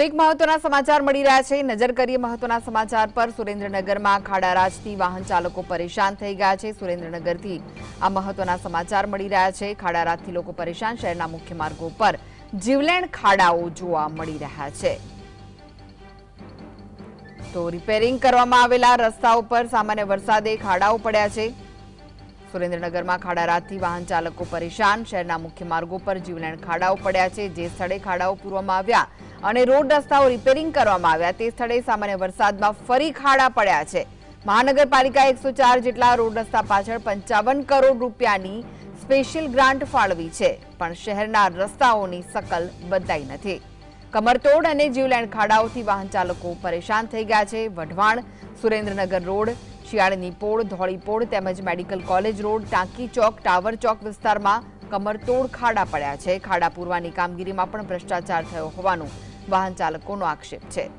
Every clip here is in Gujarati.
તો એક મહત્વના સમાચાર મળી રહ્યા છે. નજર કરીએ મહત્વના સમાચાર પર. સુરેન્દ્રનગરમાં ખાડારાજથી વાહન ચાલકો પરેશાન થઈ ગયા છે. સુરેન્દ્રનગરથી આ મહત્વના સમાચાર મળી રહ્યા છે. ખાડારાજથી લોકો પરેશાન શહેરના મુખ્ય માર્ગો પર જીવલેણ ખાડાઓ જોવા મળી રહ્યા છે. તો રિપેરિંગ કરવામાં આવેલા રસ્તાઓ પર સામાન્ય વરસાદે ખાડાઓ પડ્યા છે. સુરેન્દ્રનગરમાં ખાડારાજથી વાહન ચાલકો પરેશાન. શહેરના મુખ્ય માર્ગો પર જીવલેણ ખાડાઓ પડ્યા છે. જે સ્થળે ખાડાઓ પૂરવામાં આવ્યા અને રોડ રસ્તાઓ રિપેરિંગ કરવામાં આવ્યા. તે સ્થળે સામાન્ય વરસાદમાં ફરી ખાડા પડ્યા છે. મહાનગરપાલિકા એકસો ચાર જેટલા રોડ રસ્તા પાછળ પંચાવન કરોડ રૂપિયાની સ્પેશિયલ ગ્રાન્ટ ફાળવી છે. પણ શહેરના રસ્તાઓની શકલ બદલાઈ નથી. કમરતોડ અને જીવલેણ ખાડાઓથી વાહન ચાલકો પરેશાન થઈ ગયા છે. વઢવાણ, સુરેન્દ્રનગર રોડ, શિયાળની પોળ ધોળીપોળ તેમજ મેડિકલ કોલેજ રોડ, ટાંકી ચોક, ટાવર ચોક વિસ્તારમાં કમરતોડ ખાડા પડ્યા છે. ખાડા પૂરવાની કામગીરીમાં પણ ભ્રષ્ટાચાર થયો હોવાનું વાહન ચાલકોનો આક્ષેપ છે.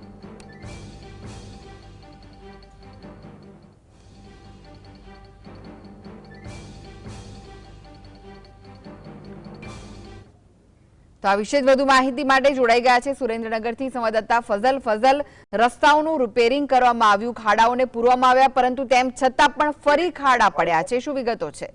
તો આ વિશે વધુ માહિતી માટે જોડાઈ ગયા છે સુરેન્દ્રનગરથી સંવાદદાતા ફઝલ ફઝલ. રસ્તાઓનું રિપેરિંગ કરવામાં આવ્યું, ખાડાઓને પૂરવામાં આવ્યા, પરંતુ તેમ છતાં પણ ફરી ખાડા પડ્યા છે. શું વિગતો છે?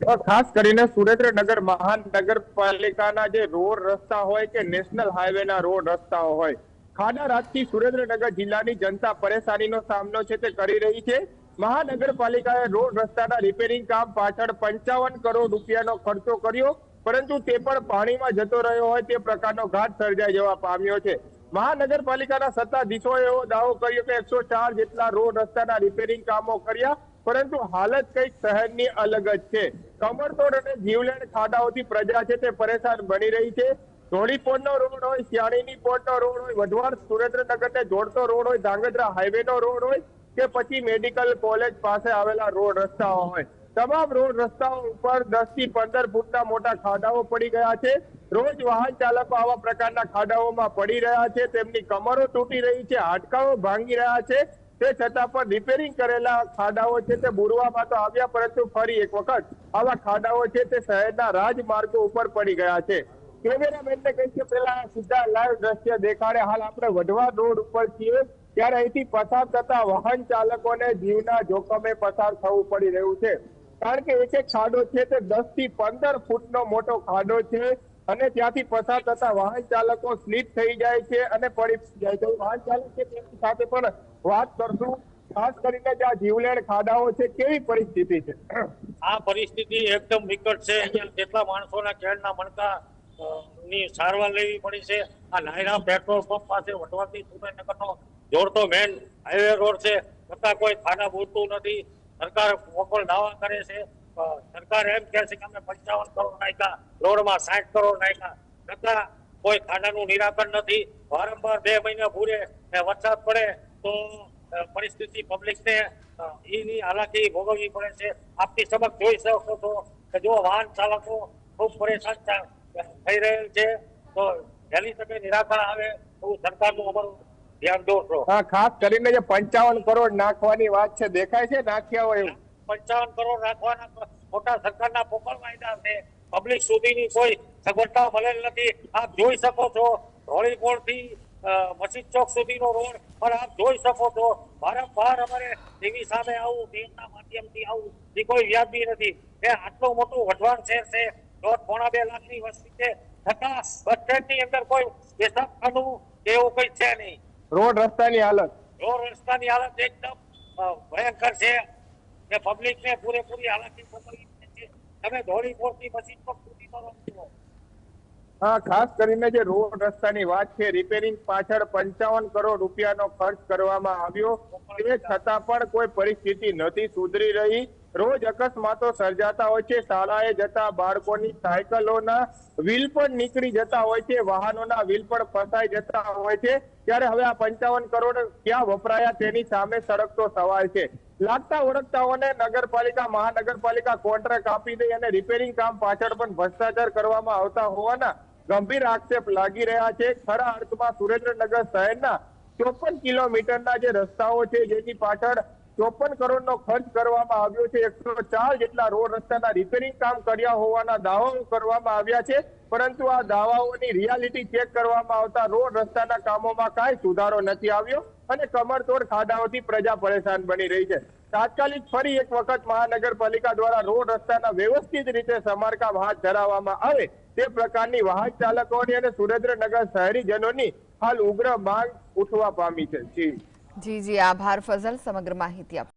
ખાસ કરીને સુરેન્દ્રનગર મહાનગરપાલિકાના જે રોડ રસ્તા હોય કે નેશનલ હાઈવેના રોડ રસ્તાઓ હોય, ખાડા રાતથી સુરેન્દ્રનગર જિલ્લાની જનતા પરેશાનીનો સામનો છે તે કરી રહી છે. મહાનગરપાલિકાએ રોડ રસ્તાના રિપેરિંગ કામ પાછળ પંચાવન કરોડ રૂપિયાનો ખર્ચો કર્યો, પરંતુ તે પણ પાણીમાં જતો રહ્યો હોય તે પ્રકારનો ઘાટ સર્જાઈ જવા પામ્યો છે. મહાનગરપાલિકાના સત્તાધીશોએ એવો દાવો કર્યો કે એકસો ચાર જેટલા રોડ રસ્તાના રિપેરિંગ કામો કર્યા પરંતુ હાલત કંઈક શહેરની અલગ જ છે. કમરતોડ અને જીવલેણ ખાડાઓથી પ્રજા છે તે પરેશાન બની રહી છે. ધોળીપોળનો રોડ હોય, શિયાળીની પોળનો રોડ હોય, વઢવાણ સુરેન્દ્રનગરને જોડતો રોડ હોય, ધાંગધ્રા હાઈવેનો રોડ હોય કે પછી મેડિકલ કોલેજ પાસે આવેલા રોડ રસ્તાઓ હોય. તમામ રોડ રસ્તાઓ ઉપર દસથી પંદર ફૂટના મોટા ખાડાઓ પડી ગયા છે. રોજ વાહન ચાલકો આવા પ્રકારના ખાડાઓમાં પડી રહ્યા છે. તેમની કમરો તૂટી રહી છે. હાડકાઓ ભાંગી રહ્યા છે. તે છતાં પણ રિપેરિંગ કરેલા ખાડાઓ છે તે બુરવામાં તો આવ્યા પરંતુ ફરી એક વખત આવા ખાડાઓ છે તે શહેરના રાજમાર્ગો ઉપર પડી ગયા છે. કેમેરામેનને કહી છે પેલા સીધા લાઈવ દ્રશ્ય દેખાડે. હાલ આપણે વઢવા રોડ ઉપર છીએ. ત્યારે અહીંથી પસાર થતા વાહન ચાલકોને જીવના જોખમે પસાર થવું પડી રહ્યું છે. કારણ કે એક એક ખાડો છે તે દસથી પંદર ફૂટનો મોટો ખાડો છે. અને ત્યાંથી પસાર થતા વાહન ચાલકો સ્લીપ થઈ જાય છે અને પડી જાય છે. વાહન ચાલક છે તેમની સાથે પણ વાત કરશું. ખાસ કરીને જે આ જીવલેણ ખાડાઓ છે, કેવી પરિસ્થિતિ છે? આ પરિસ્થિતિ એકદમ વિકટ છે. અહીંયા કેટલા માણસોના કેળના મણકા ની સારવાર લેવી પડી છે. આ નાયરા પેટ્રોલ પંપ પાસે વટવાથી સુરેન્દ્રનગરનો જોડતો મેન હાઈવે રોડ છે. છતાં કોઈ ખાડા પૂરતું નથી. સરકાર મોકલ દાવા કરે છે. સરકાર એમ કહે છે કે અમે પંચાવન કરોડ નાખ્યા, રોડમાં સાઠ કરોડ નાખ્યા. છતાં કોઈ ખાડાનું નિરાકરણ નથી. વારંવાર બે મહિના પૂરે વરસાદ પડે તો પરિસ્થિતિ પબ્લિકને એની હાલાકી ભોગવવી પડે છે. આપની સમક્ષ જોઈ શકો છો કે જો વાહન ચાલકો ખૂબ પરેશાન થઈ રહેલ છે, તો વહેલી તકે નિરાકરણ આવે એવું સરકારનું અમારું ધ્યાન દોરશો. હા, ખાસ કરીને જે પંચાવન કરોડ નાખવાની વાત છે, દેખાય છે નાખ્યા હોય એવું? પંચાવન કરોડ રાખવાના મોટા સરકારના પોકળ વાયદા છે. પબ્લિક સુધીની કોઈ સગવડતા મળેલ નથી. આપ જોઈ શકો છો ધોળીપોળથી મસ્જિદ ચોક સુધીનો રોડ પણ આપ જોઈ શકો છો. વારંવાર અમારે ટીવી સામે આવું ટીવીના માધ્યમથી આવું એ કોઈ વ્યાજબી નથી. એ આટલું મોટું વઢવાણ શહેર છે દોઢ પોણા બે લાખની વસ્તી છે. છતાં બસ સ્ટેન્ડની અંદર કોઈ પેશાબખાનું કે એવું કઈ છે નહીં. રોડ રસ્તાની હાલત. રોડ રસ્તાની હાલત એકદમ ભયંકર છે. કે પબ્લિકને પૂરેપૂરી હાલાકી ભોગવવી તમે ધોળી ફોર્સની મશીન પર સુધી કરો હા, ખાસ કરીને જે રોડ રસ્તાની વાત છે રિપેરિંગ પાછળ પંચાવન કરોડ રૂપિયાનો ખર્ચ કરવામાં આવ્યો. તે છતાં પણ કોઈ પરિસ્થિતિ નથી સુધરી રહી. રોજ અકસ્માતો સર્જાતા હોય છે, શાળાએ જતા બાળકોની સાયકલોના વ્હીલ પણ નીકળી જતા હોય છે, વાહનોના વ્હીલ પણ ફસાઈ જતા હોય છે. ત્યારે હવે આ પંચાવન કરોડ ક્યાં વપરાયા તેની સામે સળગતો સવાલ છે. લાગતા ઓળખતાઓને નગરપાલિકા, મહાનગરપાલિકા કોન્ટ્રાક્ટ આપી દઈ અને રિપેરિંગ કામ પાછળ પણ ભ્રષ્ટાચાર કરવામાં આવતા હોવાના ગંભીર આક્ષેપ લાગી રહ્યા છે. ખરા અર્થમાં સુરેન્દ્રનગર શહેરના ચોપન કિલોમીટરના જે રસ્તાઓ છે, જેની પાછળ ચોપન કરોડનો ખર્ચ કરવામાં આવ્યો છે. એકસો ચાર જેટલા રોડ રસ્તાના રિપેરિંગ કામ કર્યા હોવાના દાવાઓ કરવામાં આવ્યા છે. પરંતુ આ દાવાઓની રિયાલિટી ચેક કરવામાં આવતા રોડ રસ્તાના કામોમાં કાંઈ સુધારો નથી આવ્યો અને કમરતોડ ખાડાઓથી પ્રજા પરેશાન બની રહી છે. તાત્કાલિક ફરી એક વખત મહાનગરપાલિકા દ્વારા રોડ રસ્તાના વ્યવસ્થિત રીતે સમારકામ હાથ ધરાવવામાં આવે તે પ્રકારની વાહન ચાલકોની અને સુરેન્દ્રનગર શહેરીજનોની હાલ ઉગ્ર માંગ ઉઠવા પામી છે. જી. જી જી આભાર ફઝલ સમગ્ર માહિતી આપ